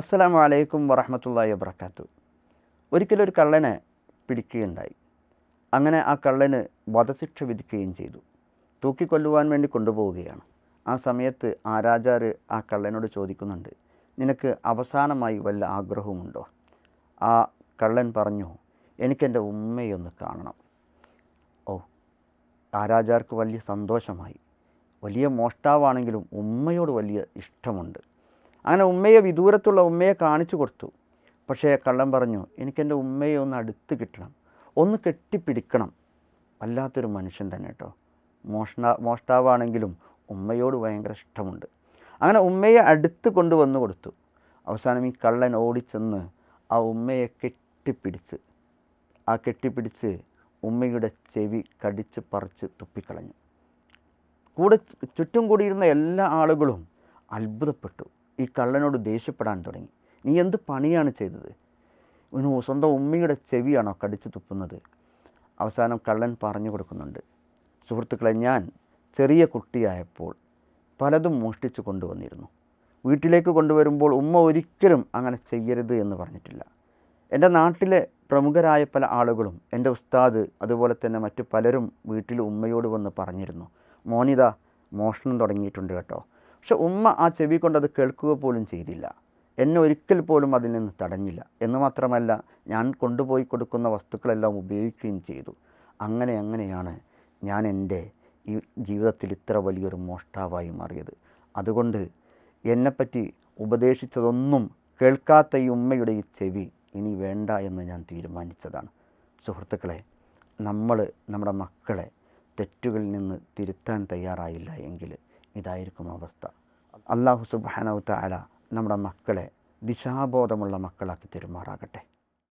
അസ്സലാമു അലൈക്കും വറഹമത്തല്ലാഹി വബർക്കാത്തു ഒരിക്കലൊരു കള്ളനെ പിടിക്കുകയുണ്ടായി. അങ്ങനെ ആ കള്ളന് വധശിക്ഷ വിധിക്കുകയും ചെയ്തു. തൂക്കിക്കൊല്ലുവാൻ വേണ്ടി കൊണ്ടുപോവുകയാണ്. ആ സമയത്ത് ആരാചാർ ആ കള്ളനോട് ചോദിക്കുന്നുണ്ട് നിനക്ക് അവസാനമായി വല്ല ആഗ്രഹവുമുണ്ടോ? ആ കള്ളൻ പറഞ്ഞു എനിക്കെന്റെ ഉമ്മയൊന്ന് കാണണം. ഓ ആരാചാർക്ക് വലിയ സന്തോഷമായി. വലിയ മോഷ്ടാവാണെങ്കിലും ഉമ്മയോട് വലിയ ഇഷ്ടമുണ്ട്. അങ്ങനെ ഉമ്മയെ വിദൂരത്തുള്ള ഉമ്മയെ കാണിച്ചു കൊടുത്തു. പക്ഷേ കള്ളൻ പറഞ്ഞു എനിക്കെന്റെ ഉമ്മയെ ഒന്ന് അടുത്ത് കിട്ടണം. ഒന്ന് കെട്ടിപ്പിടിക്കണം. വല്ലാത്തൊരു മനുഷ്യൻ തന്നെ കേട്ടോ. മോഷണ മോഷ്ടാവാണെങ്കിലും ഉമ്മയോട് ഭയങ്കര ഇഷ്ടമുണ്ട്. അങ്ങനെ ഉമ്മയെ അടുത്ത് കൊണ്ടുവന്നു കൊടുത്തു. അവസാനം ഈ കള്ളൻ ഓടിച്ചെന്ന് ആ ഉമ്മയെ കെട്ടിപ്പിടിച്ച് ആ കെട്ടിപ്പിടിച്ച് ഉമ്മയുടെ ചെവി കടിച്ച് പറിച്ച് തുപ്പിക്കളഞ്ഞു. കൂടെ ചുറ്റും കൂടിയിരുന്ന എല്ലാ ആളുകളും അത്ഭുതപ്പെട്ടു. ഈ കള്ളനോട് ദേഷ്യപ്പെടാൻ തുടങ്ങി. നീ എന്ത് പണിയാണ് ചെയ്തത്? സ്വന്തം ഉമ്മയുടെ ചെവിയാണോ കടിച്ചു തുപ്പുന്നത്? അവസാനം കള്ളൻ പറഞ്ഞു കൊടുക്കുന്നുണ്ട്. സുഹൃത്തുക്കളെ ഞാൻ ചെറിയ കുട്ടിയായപ്പോൾ പലതും മോഷ്ടിച്ചു കൊണ്ടുവന്നിരുന്നു. വീട്ടിലേക്ക് കൊണ്ടുവരുമ്പോൾ ഉമ്മ ഒരിക്കലും അങ്ങനെ ചെയ്യരുത് എന്ന് പറഞ്ഞിട്ടില്ല. എന്റെ നാട്ടിലെ പ്രമുഖരായ പല ആളുകളും എന്റെ ഉസ്താദ് അതുപോലെ തന്നെ മറ്റു പലരും വീട്ടിൽ ഉമ്മയോട് വന്ന് പറഞ്ഞിരുന്നു. മോനിത മോഷണം തുടങ്ങിയിട്ടുണ്ട് കേട്ടോ. പക്ഷെ ഉമ്മ ആ ചെവി കൊണ്ട് അത് കേൾക്കുക പോലും ചെയ്തില്ല. എന്നെ ഒരിക്കൽ പോലും അതിൽ നിന്ന് തടഞ്ഞില്ല. എന്ന് മാത്രമല്ല ഞാൻ കൊണ്ടുപോയി കൊടുക്കുന്ന വസ്തുക്കളെല്ലാം ഉപയോഗിക്കുകയും ചെയ്തു. അങ്ങനെ അങ്ങനെയാണ് ഞാൻ എന്റെ ഈ ജീവിതത്തിൽ ഇത്ര വലിയൊരു മോഷ്ടാവായി മാറിയത്. അതുകൊണ്ട് എന്നെപ്പറ്റി ഉപദേശിച്ചതൊന്നും കേൾക്കാത്ത ഈ ഉമ്മയുടെ ഈ ചെവി ഇനി വേണ്ട എന്ന് ഞാൻ തീരുമാനിച്ചതാണ്. സുഹൃത്തുക്കളെ നമ്മൾ നമ്മുടെ മക്കളെ തെറ്റുകളിൽ നിന്ന് തിരുത്താൻ തയ്യാറായില്ല എങ്കിൽ ഇതായിരിക്കും അവസ്ഥ. അള്ളാഹു സുബാനവ് താല നമ്മുടെ മക്കളെ ദിശാബോധമുള്ള മക്കളാക്കി തെരുമാറാകട്ടെ.